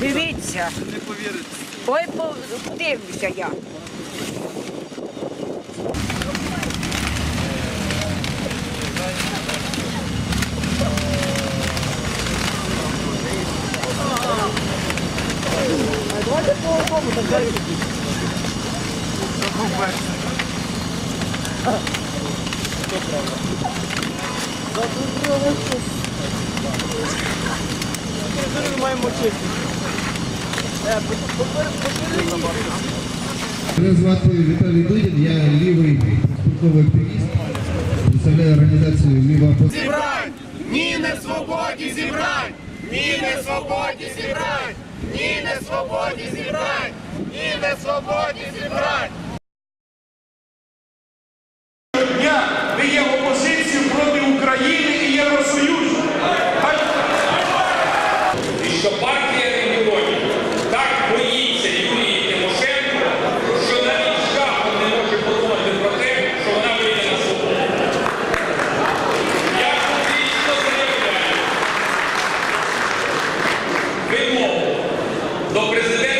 Дивіться. Не повірите. Ой, по- дивлюся я. Мене звати Віталій Дудін, я лівий спілковий активіст, представляю організацію Ліва зібрань! Ні, не свободі зібрань! Ні, не свободі зібрань! Ні, не свободі зібрань! Ні, не свободі зібрань! do presidente.